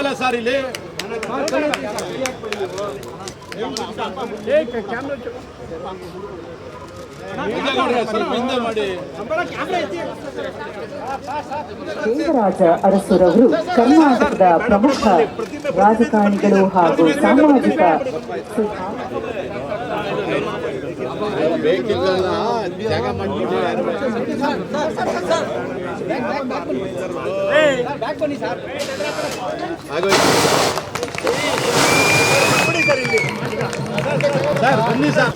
ಇಲ್ವಲ್ಲ ಸರ್ ಇಲ್ಲಿ ದೇವರಾಜ ಅರಸುರವರು ಕರ್ನಾಟಕದ ಪ್ರಮುಖ ರಾಜಕಾರಣಿಗಳು ಹಾಗೂ ಸಾಮಾಜಿಕ ಸರ್ ಬನ್ನಿ ಸರ್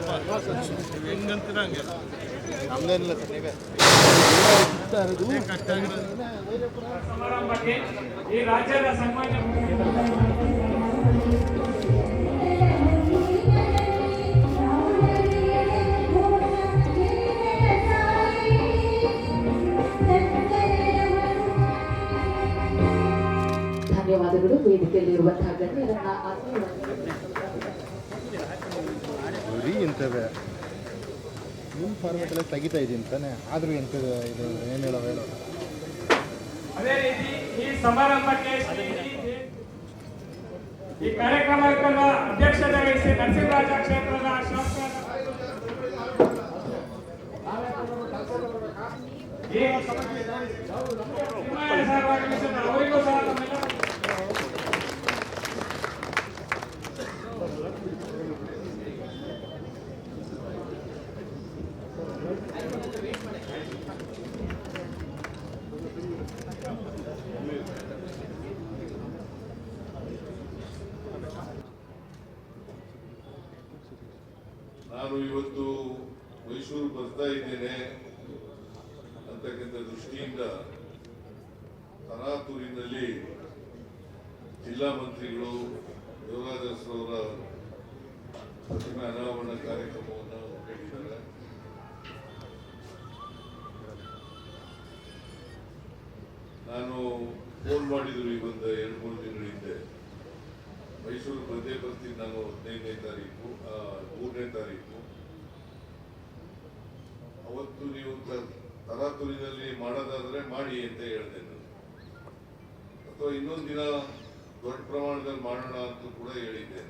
ನಮ್ದೇನಿಲ್ಲ ಸರ್. ನೀವೇ ಈ ರಾಜ್ಯದ ಸನ್ಮಾನ್ಯ ವೇದಿಕೆಯಲ್ಲಿರುವಂತಹ ಗಣ್ಯರನ್ನ ಎಂತದೆ ನಿಮ್ಮ ಫಾರ್ಮೆಟ್ ಎಲ್ಲ ತೆಗಿತಾ ಇದ್ದೀನಿ ತಾನೆ? ಆದರೂ ಎಂಥದ್ದು ಇದು ಏನು ಹೇಳೋ ಹೇಳೋ ಅದೇ ರೀತಿ ಈ ಸಮಾರಂಭಕ್ಕೆ ಈ ಕಾರ್ಯಕ್ರಮಕ್ಕೆ ಅಧ್ಯಕ್ಷತೆ ವಹಿಸಿ ನರಸಿಂಹರಾಜ ಕ್ಷೇತ್ರದ ಶಾಸಕ. ಅವರಿಗೂ ಸಹ ನಮ್ಮೆಲ್ಲರ ನಾನು ಇವತ್ತು ಮೈಸೂರು ಬರ್ತಾ ಇದ್ದೇನೆ ಅಂತಕ್ಕಂಥ ದೃಷ್ಟಿಯಿಂದ ತರಾತೂರಿನಲ್ಲಿ ಜಿಲ್ಲಾ ಮಂತ್ರಿಗಳು ದೇವರಾಜರವರ ಪ್ರತಿಮೆ ಅನಾವರಣ ಕಾರ್ಯಕ್ರಮವನ್ನು ಕೇಳಿದ್ದಾರೆ ನಾನು ಫೋನ್ ಮಾಡಿದ್ರು ಈ ಒಂದು ಎರಡು ಮೂರು ದಿನಗಳ ಹಿಂದೆ. ಮೈಸೂರು ಬಂದೇ ಬರ್ತೀನಿ ನಾನು ಹದಿನೈದನೇ ತಾರೀಕು ಮೂರನೇ ತಾರೀಕು. ಅವತ್ತು ನೀವು ತರಾತುರಿನಲ್ಲಿ ಮಾಡೋದಾದ್ರೆ ಮಾಡಿ ಅಂತ ಹೇಳಿದೆ ಅಥವಾ ಇನ್ನೊಂದು ದಿನ ದೊಡ್ಡ ಪ್ರಮಾಣದಲ್ಲಿ ಮಾಡೋಣ ಅಂತ ಕೂಡ ಹೇಳಿದ್ದೆ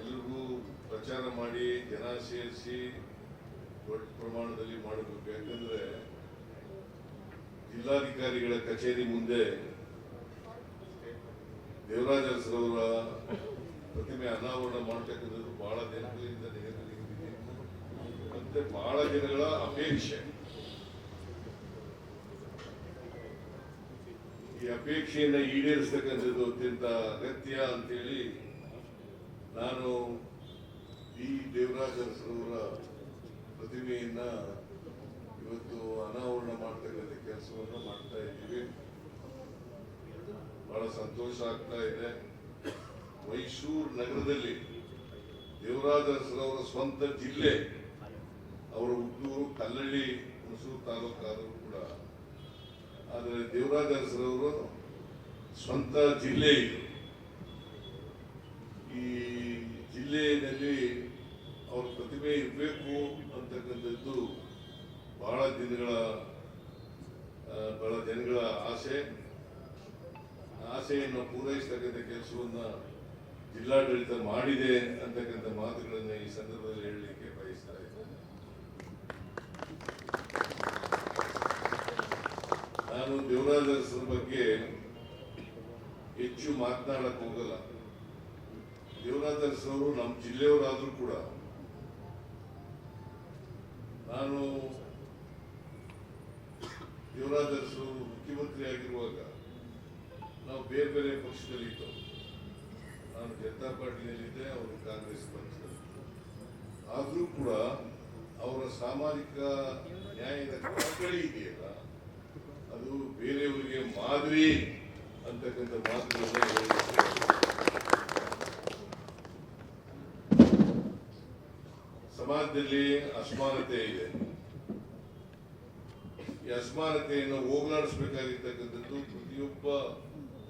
ಎಲ್ರಿಗೂ ಪ್ರಚಾರ ಮಾಡಿ, ಜನ ಸೇರಿಸಿ ದೊಡ್ಡ ಪ್ರಮಾಣದಲ್ಲಿ ಮಾಡಬೇಕು ಯಾಕಂದ್ರೆ ಜಿಲ್ಲಾಧಿಕಾರಿಗಳ ಕಚೇರಿ ಮುಂದೆ ದೇವರಾಜ ಅರಸರವರ ಪ್ರತಿಮೆ ಅನಾವರಣ ಮಾಡ್ತಕ್ಕಂಥದ್ದು ಬಹಳ ದಿನಗಳಿಂದ. ಮತ್ತೆ ಬಹಳ ದಿನಗಳ ಅಪೇಕ್ಷೆ. ಈ ಅಪೇಕ್ಷೆಯನ್ನ ಈಡೇರಿಸ್ತಕ್ಕಂಥದ್ದು ಅತ್ಯಂತ ಅಗತ್ಯ ಅಂತೇಳಿ ನಾನು ಈ ದೇವರಾಜ ಸರೋವರ ಪ್ರತಿಮೆಯನ್ನ ಇವತ್ತು ಅನಾವರಣ ಮಾಡ್ತಕ್ಕಂಥ ಕೆಲಸವನ್ನು ಮಾಡ್ತಾ ಇದ್ದೀವಿ. ಬಹಳ ಸಂತೋಷ ಆಗ್ತಾ ಇದೆ. ಮೈಸೂರು ನಗರದಲ್ಲಿ ದೇವರಾಜ ಸರೋವರ ಸ್ವಂತ ಜಿಲ್ಲೆ ಅವರ ಹುಟ್ಟೂರು ಕಲ್ಲಳ್ಳಿ ಹುಣಸೂರು ತಾಲೂಕಾದರೂ ಕೂಡ. ಆದರೆ ದೇವರಾಜ ಅರಸರವರು ಸ್ವಂತ ಜಿಲ್ಲೆ ಇದು. ಈ ಜಿಲ್ಲೆಯಲ್ಲಿ ಅವ್ರ ಪ್ರತಿಭೆ ಇರಬೇಕು ಅಂತಕ್ಕಂಥದ್ದು ಬಹಳ ದಿನಗಳ ಬಹಳ ಜನಗಳ ಆಸೆ. ಆಸೆಯನ್ನು ಪೂರೈಸತಕ್ಕಂಥ ಕೆಲಸವನ್ನು ಜಿಲ್ಲಾಡಳಿತ ಮಾಡಿದೆ ಅಂತಕ್ಕಂಥ ಮಾತುಗಳನ್ನು ಈ ಸಂದರ್ಭದಲ್ಲಿ ಹೇಳಲಿಕ್ಕೆ ಬಯಸ್ತಾ ಇದ್ದೇನೆ ನಾನು ದೇವರಾಜ ಬಗ್ಗೆ ಹೆಚ್ಚು ಮಾತನಾಡಕ್ ಹೋಗಲ್ಲ. ದೇವರಾಜ ಅರಸರು ನಮ್ಮ ಜಿಲ್ಲೆಯವರಾದ್ರೂ ಕೂಡ ನಾನು ದೇವರಾಜ ಮುಖ್ಯಮಂತ್ರಿ ಆಗಿರುವಾಗ ನಾವು ಬೇರೆ ಬೇರೆ ಪಕ್ಷದಲ್ಲಿದ್ದವು ನಾನು ಜನತಾ ಪಾರ್ಟಿನಲ್ಲಿದ್ದೆ, ಅವರು ಕಾಂಗ್ರೆಸ್ ಪಕ್ಷದಲ್ಲಿ ಆದರೂ ಕೂಡ ಅವರ ಸಾಮಾಜಿಕ ನ್ಯಾಯದ ಕಳಕಳಿ ಇದೆಯಲ್ಲ? ಮಾದರಿ ಅಂತಕ್ಕಂಥ ಮಾತುಗಳನ್ನ ಸಮಾಜದಲ್ಲಿ ಅಸಮಾನತೆ ಇದೆ. ಈ ಅಸಮಾನತೆಯನ್ನು ಹೋಗಲಾಡಿಸಬೇಕಾಗಿರ್ತಕ್ಕಂಥದ್ದು ಪ್ರತಿಯೊಬ್ಬ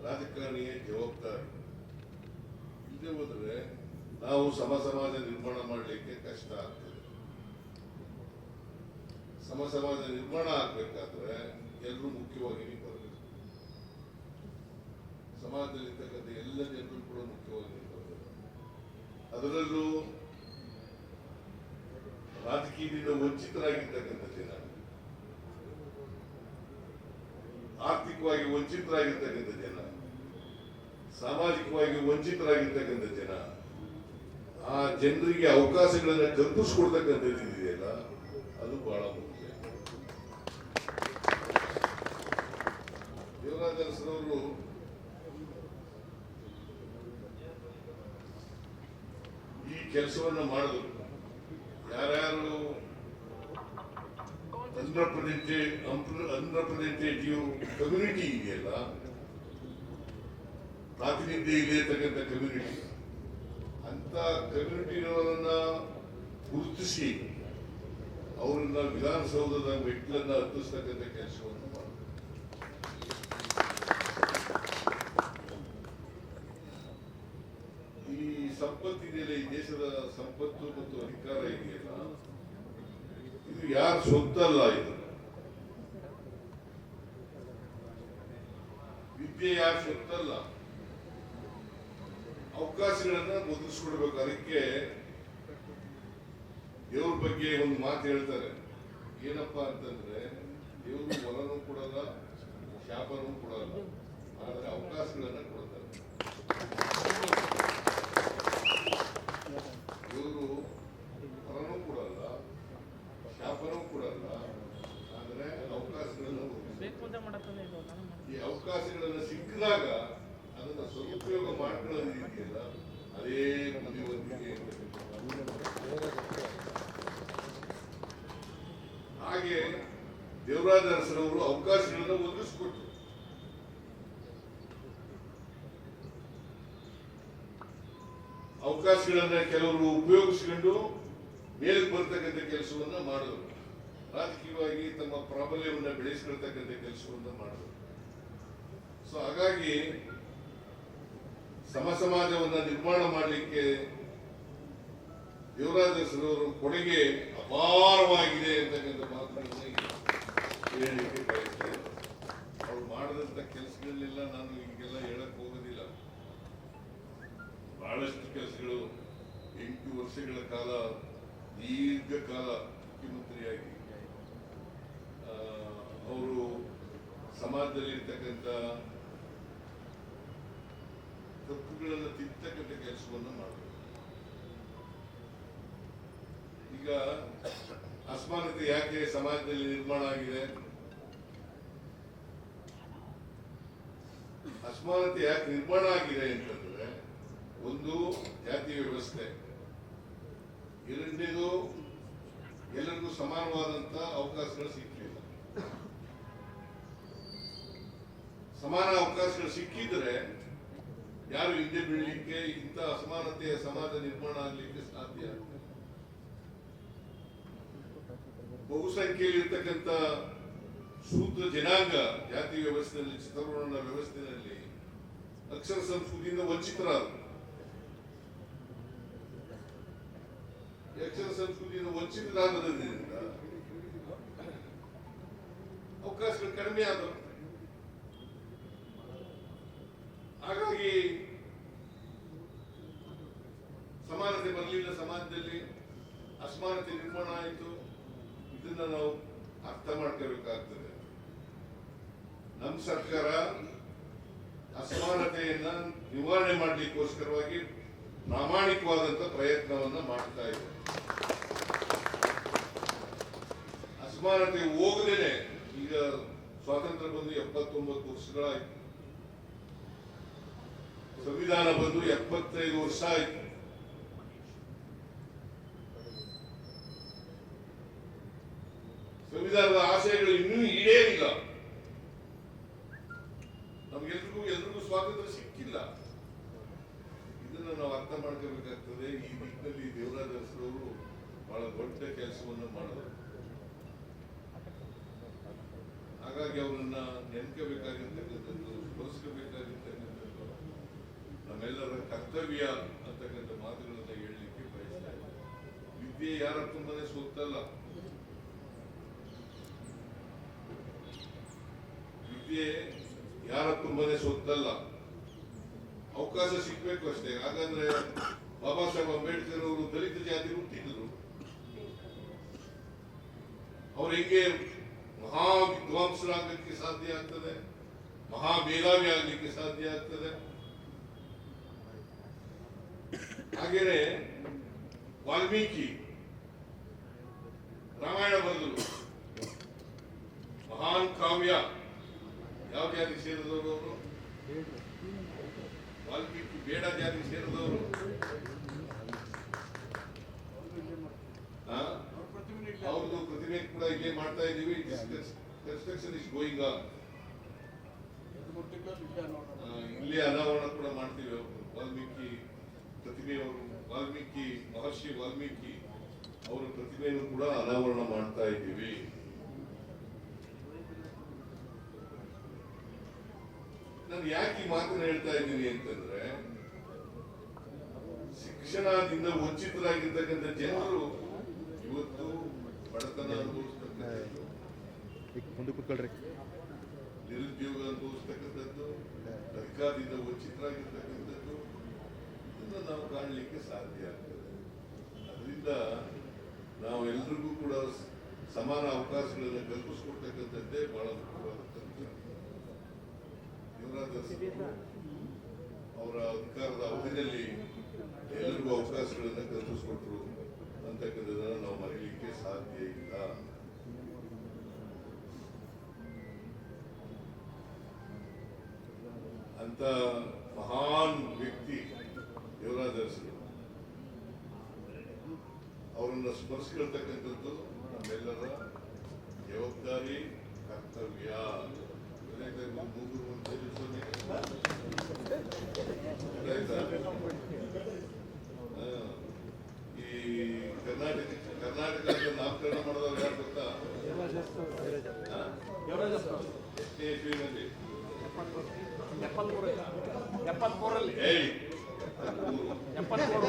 ರಾಜಕಾರಣಿಯ ಜವಾಬ್ದಾರಿ. ಇಲ್ಲದೆ ಹೋದ್ರೆ ನಾವು ಸಮ ಸಮಾಜ ನಿರ್ಮಾಣ ಮಾಡಲಿಕ್ಕೆ ಕಷ್ಟ ಆಗ್ತದೆ. ಸಮ ಸಮಾಜ ನಿರ್ಮಾಣ ಆಗ್ಬೇಕಾದ್ರೆ ಎಲ್ಲರೂ ಮುಖ್ಯವಾಗಿ ಸಮಾಜದಲ್ಲಿರ್ತಕ್ಕಂಥ ಎಲ್ಲ ಜನರು ಕೂಡ ಮುಖ್ಯವಾಗಿರ್ತದೆ ಅದರಲ್ಲೂ ರಾಜಕೀಯದಿಂದ ವಂಚಿತರಾಗಿರ್ತಕ್ಕಂಥ ಜನ, ಆರ್ಥಿಕವಾಗಿ ವಂಚಿತರಾಗಿರ್ತಕ್ಕಂಥ ಜನ, ಸಾಮಾಜಿಕವಾಗಿ ವಂಚಿತರಾಗಿರ್ತಕ್ಕಂಥ ಜನ, ಆ ಜನರಿಗೆ ಅವಕಾಶಗಳನ್ನ ಕಲ್ಪಿಸ್ಕೊಡ್ತಕ್ಕಂಥದ್ದು ಇದೆಯಲ್ಲ, ಅದು ಬಹಳ ಮುಖ್ಯ. ದೇವರಾಜ ಅರಸರವರು ಈ ಕೆಲಸವನ್ನ ಮಾಡಿದ್ರು ಯಾರ್ಯಾರು ಅನ್ರೆಪ್ರೆಸೆಂಟೇಡ್ ಅನ್ರೆಪ್ರೆಸೆಂಟೇಟಿವ್ ಕಮ್ಯುನಿಟಿ ಇದೆಯಲ್ಲ, ಪ್ರಾತಿನಿಧ್ಯ ಇದೆ ಇಲ್ಲಿರ್ತಕ್ಕಂಥ ಕಮ್ಯುನಿಟಿ ಅಂತ ಕಮ್ಯುನಿಟಿಗಳನ್ನ ಗುರುತಿಸಿ, ಅವರನ್ನ ವಿಧಾನಸೌಧದ ಮೆಟ್ಲನ್ನ ಹತ್ತಿಸ್ತಕ್ಕಂಥ ಕೆಲಸವನ್ನು ಮಾಡಿದ್ರು ಈ ಸಂಪತ್ತಿದೆಯಲ್ಲ ಈ ದೇಶದ ಸಂಪತ್ತು ಮತ್ತು ಅಧಿಕಾರ ಇದೆಯಲ್ಲ? ಇದು ಯಾರ ಸೊತ್ತಲ್ಲ ಇದು? ವಿದ್ಯೆ ಯಾರ ಸೊತ್ತಲ್ಲ ಅವಕಾಶಗಳನ್ನ ಒದಗಿಸ್ಕೊಡ್ಬೇಕು. ಅದಕ್ಕೆ ದೇವ್ರ ಬಗ್ಗೆ ಒಂದು ಮಾತು ಹೇಳ್ತಾರೆ. ಏನಪ್ಪಾ ಅಂತಂದ್ರೆ, ದೇವರು ಹೊಲನೂ ಕೊಡಲ್ಲ, ಶಾಪನೂ ಕೊಡಲ್ಲ. ಆದ್ರೆ ಅವಕಾಶಗಳನ್ನ ಕೊಡ್ತಾರೆ ಇವರು ಹೊರನೂ ಕೊಡಲ್ಲ ಶಾಪನೂ ಕೊಡಲ್ಲ ಆದ್ರೆ ಅವಕಾಶಗಳನ್ನ ಒದಗಿಸ್ತಾರೆ. ಈ ಅವಕಾಶಗಳನ್ನ ಸಿಕ್ಕಿದಾಗ ಅದನ್ನ ಸದುಪಯೋಗ ಮಾಡ್ಕೊಳ್ಳೋದು ಇದೆಯಲ್ಲ ಅದೇ ಬುದ್ಧಿವಂತಿಕೆ ಹಾಗೆ ದೇವರಾಜ ಅರಸರವರು ಅವಕಾಶಗಳನ್ನ ಒದಗಿಸ್ಕೊಟ್ರು ಅವಕಾಶಗಳನ್ನ ಕೆಲವರು ಉಪಯೋಗಿಸಿಕೊಂಡು ಮೇಲಕ್ಕೆ ಬರ್ತಕ್ಕಂಥ ಕೆಲಸವನ್ನ ಮಾಡಿದ್ರು. ರಾಜಕೀಯವಾಗಿ ತಮ್ಮ ಪ್ರಾಬಲ್ಯವನ್ನ ಬೆಳೆಸ್ಕೊಳ್ತಕ್ಕಂಥ ಕೆಲಸವನ್ನ ಮಾಡಿದ್ರು. ಸೊ ಹಾಗಾಗಿ ಸಮ ಸಮಾಜವನ್ನ ನಿರ್ಮಾಣ ಮಾಡಲಿಕ್ಕೆ ದೇವರಾಜ ಹೆಸರವರು ಕೊಡುಗೆ ಅಪಾರವಾಗಿದೆ ಅಂತಕ್ಕಂಥ ಮಾತುಗಳನ್ನ ಹೇಳಲಿಕ್ಕೆ ಬಯಸ್ತೇನೆ. ಅವ್ರು ಮಾಡಿದಂತ ಕೆಲಸಗಳನ್ನೆಲ್ಲ ನಾನು ಈಗೆಲ್ಲ ಹೋಗೋದಿಲ್ಲ ಬಹಳಷ್ಟು ಕೆಲಸಗಳು ಎಂಟು ವರ್ಷಗಳ ಕಾಲ, ದೀರ್ಘಕಾಲ ಮುಖ್ಯಮಂತ್ರಿಯಾಗಿ. ಅವರು ಸಮಾಜದಲ್ಲಿರ್ತಕ್ಕಂಥ ತಪ್ಪುಗಳನ್ನು ತಿದ್ದತಕ್ಕಂಥ ಕೆಲಸವನ್ನು ಮಾಡಬೇಕು ಈಗ ಅಸಮಾನತೆ ಯಾಕೆ ಸಮಾಜದಲ್ಲಿ ನಿರ್ಮಾಣ ಆಗಿದೆ? ಅಸಮಾನತೆ ಯಾಕೆ ನಿರ್ಮಾಣ ಆಗಿದೆ ಅಂತಂದ್ರೆ ಒಂದು ಜಾತಿ ವ್ಯವಸ್ಥೆ ಎರಡನೇದು ಎಲ್ಲರಿಗೂ ಸಮಾನವಾದಂತ ಅವಕಾಶಗಳು ಸಿಕ್ಕಿಲ್ಲ. ಸಮಾನ ಅವಕಾಶಗಳು ಸಿಕ್ಕಿದ್ರೆ ಯಾರು ಹಿಂದೆ ಬೀಳಲಿಕ್ಕೆ ಇಂಥ ಅಸಮಾನತೆಯ ಸಮಾಜ ನಿರ್ಮಾಣ ಆಗಲಿಕ್ಕೆ ಸಾಧ್ಯ ಬಹುಸಂಖ್ಯೆಯಲ್ಲಿ ಇರ್ತಕ್ಕಂಥ ಶೂದ್ರ ಜನಾಂಗ ಜಾತಿ ವ್ಯವಸ್ಥೆಯಲ್ಲಿ ಚಿತ್ರವರ್ಣ ವ್ಯವಸ್ಥೆಯಲ್ಲಿ ಅಕ್ಷರ ಸಂಸ್ಕೃತಿಯಿಂದ ವಂಚಿತರಾದರು. ಈ ಸಂಸ್ಕೃತಿಯನ್ನು ವಂಚಿತರಾದರಿಂದ ಅವಕಾಶಗಳು ಕಡಿಮೆ ಆದವು ಹಾಗಾಗಿ ಸಮಾನತೆ ಬರಲಿಲ್ಲ ಸಮಾಜದಲ್ಲಿ ಅಸಮಾನತೆ ನಿರ್ಮಾಣ ಆಯಿತು ಇದನ್ನ ನಾವು ಅರ್ಥ ಮಾಡ್ಕೋಬೇಕಾಗ್ತದೆ ನಮ್ಮ ಸರ್ಕಾರ ಅಸಮಾನತೆಯನ್ನ ನಿವಾರಣೆ ಮಾಡಲಿಕ್ಕೋಸ್ಕರವಾಗಿ ಪ್ರಾಮಾಣಿಕವಾದಂತ ಪ್ರಯತ್ನವನ್ನ ಮಾಡ್ತಾ ಇದೆ ಅಸಮಾನತೆ ಹೋಗದೇನೆ ಈಗ ಸ್ವಾತಂತ್ರ್ಯ ಬಂದು ಎಪ್ಪತ್ತೊಂಬತ್ತು ವರ್ಷಗಳಾಯ್ತು. ಸಂವಿಧಾನ ಬಂದು ಎಪ್ಪತ್ತೈದು ವರ್ಷ ಆಯ್ತು ಸಂವಿಧಾನದ ಆಶಯಗಳು ಇನ್ನೂ ಈಡೇರಿಲ್ಲ ನಮ್ಗೆಲ್ರಿಗೂ ಎಲ್ರಿಗೂ ಸ್ವಾತಂತ್ರ್ಯ ಸಿಕ್ಕಿಲ್ಲ ಇದನ್ನ ನಾವು ಅರ್ಥ ಮಾಡ್ಕೋಬೇಕಾಗ್ತದೆ ಈ ನಿಟ್ಟಿನಲ್ಲಿ ದೇವರಾಜ ಅರಸರವರು ದೊಡ್ಡ ಕೆಲಸವನ್ನು ಮಾಡಿದ್ರು ಹಾಗಾಗಿ ಅವರನ್ನ ನೆನ್ಕೋಬೇಕಾಗಿರ್ತಕ್ಕಂಥದ್ದು ಸ್ಮರಿಸ್ಕೋಬೇಕಾಗಿರ್ತಕ್ಕಂಥದ್ದು ನಮ್ಮೆಲ್ಲರ ಕರ್ತವ್ಯ ಅಂತಕ್ಕಂಥ ಮಾತುಗಳನ್ನ ಹೇಳಲಿಕ್ಕೆ ಬಯಸ್ತಾ ವಿದ್ಯೆ ಯಾರ ತುಂಬಾನೇ ಸೂಕ್ತಲ್ಲ? ವಿದ್ಯೆ ಯಾರ ತುಂಬಾನೇ ಸೊತ್ತಲ್ಲ ಅವಕಾಶ ಸಿಗ್ಬೇಕು ಅಷ್ಟೇ. ಹಾಗಂದ್ರೆ ಬಾಬಾ ಸಾಹೇಬ್ ಅಂಬೇಡ್ಕರ್ ಅವರು ದಲಿತ ಜಾತಿ ಅವ್ರು ಹೆಂಗೆ ಮಹಾ ವಿದ್ವಾಂಸರಾಗಲಿಕ್ಕೆ ಸಾಧ್ಯ ಆಗ್ತದೆ ಮಹಾ ಮೇಧಾವಿ ಆಗ್ಲಿಕ್ಕೆ ಸಾಧ್ಯ ಆಗ್ತದೆ. ಹಾಗೇನೆ ವಾಲ್ಮೀಕಿ, ರಾಮಾಯಣ ಬರೆದರು ಮಹಾನ್ ಕಾವ್ಯ, ಯಾವ ಜಾತಿ ಸೇರಿದವರು ಅವರು? ವಾಲ್ಮೀಕಿ ಬೇಡ ಜಾತಿ ಸೇರಿದವರು ಆ? ಅವ್ರದ್ದು ಕೂಡ ಇಲ್ಲಿ ಮಾಡ್ತಾ ಇದೀವಿ. ಕನ್ಸ್ಟ್ರಕ್ಷನ್ ಇಸ್ ಗೋಯಿಂಗ್ ಆನ್ ಇಲ್ಲಿ ಅನಾವರಣ ಕೂಡ ಮಾಡ್ತೀವಿ. ವಾಲ್ಮೀಕಿ ಪ್ರತಿಭೆಯವರು ವಾಲ್ಮೀಕಿ ಮಹರ್ಷಿ ವಾಲ್ಮೀಕಿ ಅವರ ಪ್ರತಿಭೆಯನ್ನು ಕೂಡ ಅನಾವರಣ ಮಾಡ್ತಾ ಇದ್ದೀವಿ ನಾನು ಯಾಕೆ ಈ ಮಾತನ್ನ ಹೇಳ್ತಾ ಇದ್ದೀನಿ ಅಂತಂದ್ರೆ, ಶಿಕ್ಷಣದಿಂದ ವಂಚಿತರಾಗಿರ್ತಕ್ಕಂಥ ಜನರು ಇವತ್ತು ಬಡತನ ಅನುಭವಿಸ್ತಕ್ಕಂಥದ್ದು ಈಗ ಮುಂದೆ ಕೂತ್ಕೊಳ್ರಿ. ನಿರುದ್ಯೋಗ ಅನುಭವಿಸ್ತಕ್ಕಂಥದ್ದು ಅಧಿಕಾರದಿಂದ ವಂಚಿತರಾಗಿರ್ತಕ್ಕಂಥದ್ದು ಇದನ್ನು ನಾವು ಕಾಣಲಿಕ್ಕೆ ಸಾಧ್ಯ ಆಗ್ತದೆ. ಅದರಿಂದ ನಾವು ಎಲ್ರಿಗೂ ಕೂಡ ಸಮಾನ ಅವಕಾಶಗಳನ್ನು ಕಲ್ಪಿಸ್ಕೊಡ್ತಕ್ಕಂಥದ್ದೇ ಬಹಳ ಮುಖ್ಯವಾದ ತಂತ್ರ ಯುವರಾಜ ಅವರ ಅಧಿಕಾರದ ಅವಧಿಯಲ್ಲಿ ಎಲ್ಲರಿಗೂ ಅವಕಾಶಗಳನ್ನು ಕಲ್ಪಿಸ್ಕೊಟ್ರು ಅಂತಕ್ಕಂಥದ್ದನ್ನು ನಾವು ಮರೀಲಿಕ್ಕೆ ಸಾಧ್ಯ ಅಂತ ಮಹಾನ್ ವ್ಯಕ್ತಿ ಅರಸರು ಅವರನ್ನು ಸ್ಮರಿಸ್ಕೊಳ್ತಕ್ಕಂಥದ್ದು ನಮ್ಮೆಲ್ಲರ ಜವಾಬ್ದಾರಿ ಕರ್ತವ್ಯ. ಈ ಕರ್ನಾಟಕ ಕರ್ನಾಟಕದ ನಾಮಕರಣ ಮಾಡಿದವ್ರು. ಎಪ್ಪತ್ಮೂರಲ್ಲಿ ಏಯ್ ಎಪ್ಪತ್ಮೂರು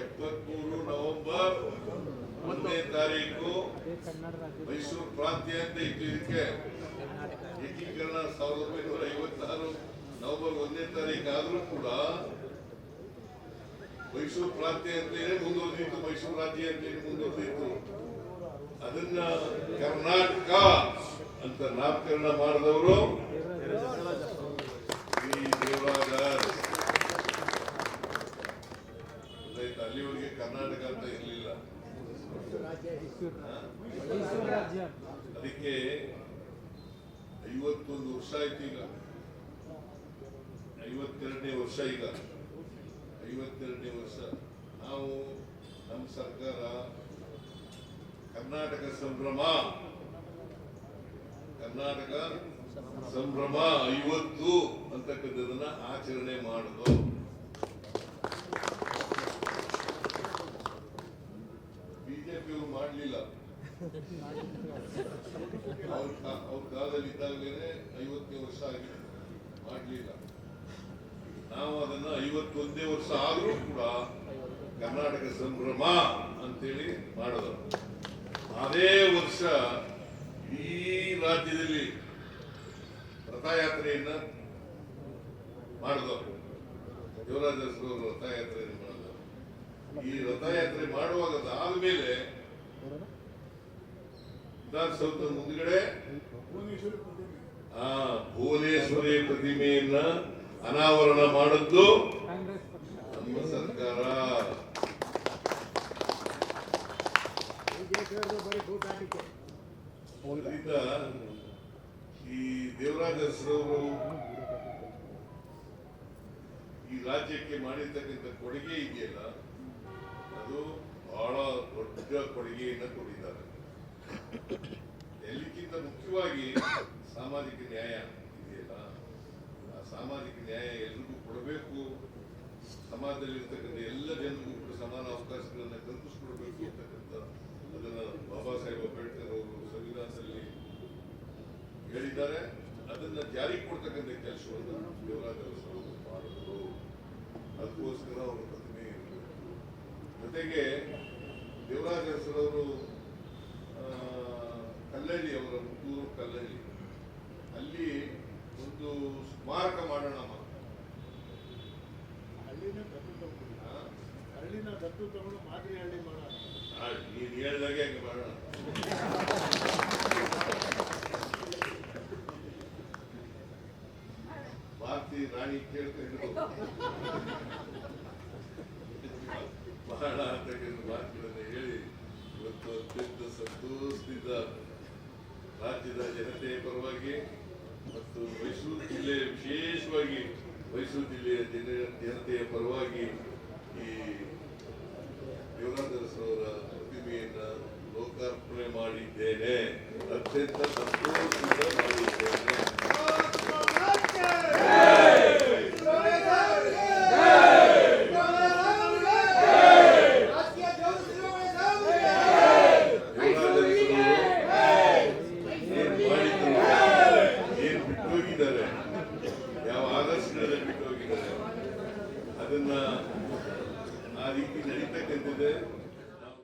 ಎಪ್ಪತ್ಮೂರು ನವೆಂಬರ್ ಒಂದನೇ ತಾರೀಕು, ಮೈಸೂರು ಪ್ರಾಂತ್ಯ ಅಂತ ಇತ್ತು ಇದಕ್ಕೆ ಏಕೀಕರಣ ಸಾವಿರದ ಒಂಬೈನೂರ ಐವತ್ತಾರು, ನವೆಂಬರ್ ಒಂದನೇ ತಾರೀಕು ಆದರೂ ಕೂಡ ಮೈಸೂರು ಪ್ರಾಂತ್ಯ ಅಂತೇನೆ ಮುಂದುವರೆದಿತ್ತು, ಮೈಸೂರು ರಾಜ್ಯ ಅಂತೇನೆ ಮುಂದುವರೆದಿತ್ತು. ಅದನ್ನ ಕರ್ನಾಟಕ ಅಂತ ನಾಮಕರಣ ಮಾಡಿದವರು ಈ? ಅಲ್ಲಿವರೆಗೆ ಕರ್ನಾಟಕ ಅಂತ ಇರಲಿಲ್ಲ. ಅದಕ್ಕೆ ಐವತ್ತೊಂದು ವರ್ಷ ಆಯ್ತು ಈಗ. ಐವತ್ತೆರಡನೇ ವರ್ಷ ಈಗ. ಐವತ್ತೆರಡನೇ ವರ್ಷ ನಾವು ನಮ್ಮ ಸರ್ಕಾರ ಕರ್ನಾಟಕ ಸಂಭ್ರಮ. ಕರ್ನಾಟಕ ಸಂಭ್ರಮ ಐವತ್ತು ಅಂತಕ್ಕಂಥದನ್ನ ಆಚರಣೆ ಮಾಡುದು. ಬಿಜೆಪಿಯವರು ಮಾಡಲಿಲ್ಲ. ಅವ್ರ ಕಾಲದಲ್ಲಿ ಇದ್ದಾಗಲೇ ಐವತ್ತನೇ ವರ್ಷ ಆಗಿದೆ. ಮಾಡಲಿಲ್ಲ. ನಾವು ಅದನ್ನ ಐವತ್ತೊಂದೇ ವರ್ಷ ಆದರೂ ಕೂಡ ಕರ್ನಾಟಕ ಸಂಭ್ರಮ ಅಂತೇಳಿ ಮಾಡಿದ್ರು ಅದೇ ವರ್ಷ ಈ ರಾಜ್ಯದಲ್ಲಿ ರಥಯಾತ್ರೆಯನ್ನ ಮಾಡಿದವರು ದೇವರಾಜ ರಥಯಾತ್ರೆಯನ್ನು ಮಾಡಿದವರು ಈ ರಥಯಾತ್ರೆ ಮಾಡುವಾಗ ಅದಾದ್ಮೇಲೆ ವಿಧಾನಸೌಧ ಮುಂದ್ಗಡೆ ಆ ಭುವನೇಶ್ವರಿ ಪ್ರತಿಮೆಯನ್ನ ಅನಾವರಣ ಮಾಡಿದ್ದು ನಮ್ಮ ಸರ್ಕಾರ. ಈ ದೇವರಾಜ ಈ ರಾಜ್ಯಕ್ಕೆ ಮಾಡಿರ್ತಕ್ಕಂಥ ಕೊಡುಗೆ ಇದೆಯಲ್ಲ ಅದು ಬಹಳ ದೊಡ್ಡ ಕೊಡುಗೆಯನ್ನು ಕೊಟ್ಟಿದ್ದಾರೆ. ಎಲ್ಲಕ್ಕಿಂತ ಮುಖ್ಯವಾಗಿ ಸಾಮಾಜಿಕ ನ್ಯಾಯ ಸಾಮಾಜಿಕ ನ್ಯಾಯ ಎಲ್ರಿಗೂ ಕೊಡಬೇಕು. ಸಮಾಜದಲ್ಲಿ ಇರ್ತಕ್ಕಂಥ ಎಲ್ಲ ಜನರಿಗೂ ಕೂಡ ಸಮಾನ ಅವಕಾಶಗಳನ್ನು ಕಲ್ಪಿಸ್ಕೊಡ್ಬೇಕು ಅಂತಕ್ಕಂಥ ಅದನ್ನ ಬಾಬಾ ಸಾಹೇಬ್ ಅಂಬೇಡ್ಕರ್ ಅವರು ಸಂವಿಧಾನದಲ್ಲಿ ಹೇಳಿದ್ದಾರೆ. ಅದನ್ನ ಜಾರಿಗೆ ಕೊಡ್ತಕ್ಕಂಥ ಕೆಲಸವನ್ನು ದೇವರಾಜ ಮಾಡಿದರು. ಅದಕ್ಕೋಸ್ಕರ ಅವರು ಪ್ರತಿಮೆ ಇರಬೇಕು. ಜೊತೆಗೆ ದೇವರಾಜ ಅರಸರವರು ಆ, ಕಲ್ಲಳ್ಳಿ ಅವರ ಮುತ್ತೂರು ಕಲ್ಲಳ್ಳಿ ಅಲ್ಲಿ ಒಂದು ಸ್ಮಾರಕ ಮಾಡೋಣ ಅಮ್ಮ. ಹಾ? ಮಾಡೋಣ ನೀನ್ ಹೇಳ್ದಾಗೆ ಹಂಗೆ ಮಾಡೋಣ ಭಾರತಿ ರಾಣಿ ಕೇಳ್ಕೊಂಡು Tenta tantas. Tá- tá-